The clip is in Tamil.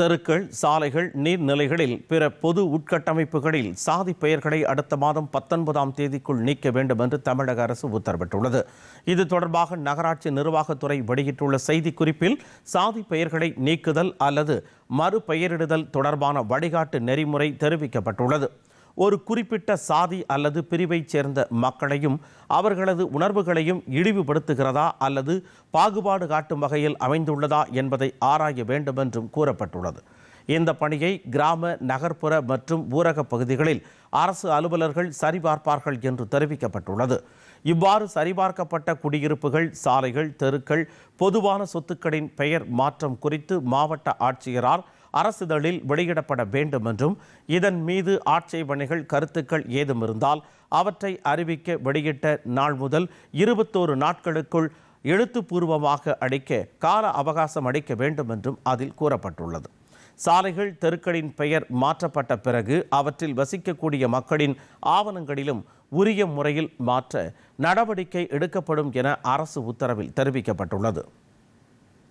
தெருக்கள் சாலைகள் நீர்நிலைகளில் பிற பொது உட்கட்டமைப்புகளில் சாதி பெயர்களை அடுத்த மாதம் பத்தொன்பதாம் தேதிக்குள் நீக்க வேண்டும் என்று தமிழக அரசு உத்தரவிட்டுள்ளது. இது தொடர்பாக நகராட்சி நிர்வாகத்துறை வெளியிட்டுள்ள செய்திக்குறிப்பில் சாதி பெயர்களை நீக்குதல் அல்லது மறுபெயரிடுதல் தொடர்பான வழிகாட்டு நெறிமுறை தெரிவிக்கப்பட்டுள்ளது. ஒரு குறிப்பிட்ட சாதி அல்லது பிரிவைச் சேர்ந்த மக்களையும் அவர்களது உணர்வுகளையும் இழிவுபடுத்துகிறதா அல்லது பாகுபாடு காட்டும் வகையில் அமைந்துள்ளதா என்பதை ஆராய வேண்டும் என்றும் கூறப்பட்டுள்ளது. இந்த பணியை கிராம நகர்ப்புற மற்றும் ஊரக பகுதிகளில் அரசு அலுவலர்கள் சரிபார்ப்பார்கள் என்று தெரிவிக்கப்பட்டுள்ளது. இவ்வாறு சரிபார்க்கப்பட்ட குடியிருப்புகள் சாலைகள் தெருக்கள் பொதுவான சொத்துக்களின் பெயர் மாற்றம் குறித்து மாவட்ட ஆட்சியரால் அரசிதழில் வெளியிடப்பட வேண்டும் என்றும் இதன் மீது ஆட்சேபனைகள் கருத்துக்கள் ஏதும் இருந்தால் அவற்றை அறிவிக்க வெளியிட்ட நாள் முதல் இருபத்தோரு நாட்களுக்குள் எழுத்துப்பூர்வமாக அளிக்க கால அவகாசம் அளிக்க வேண்டும் என்றும் அதில் கூறப்பட்டுள்ளது. சாலைகள் தெருக்களின் பெயர் மாற்றப்பட்ட பிறகு அவற்றில் வசிக்கக்கூடிய மக்களின் ஆவணங்களிலும் உரிய முறையில் மாற்ற நடவடிக்கை எடுக்கப்படும் என அரசு உத்தரவில் தெரிவிக்கப்பட்டுள்ளது.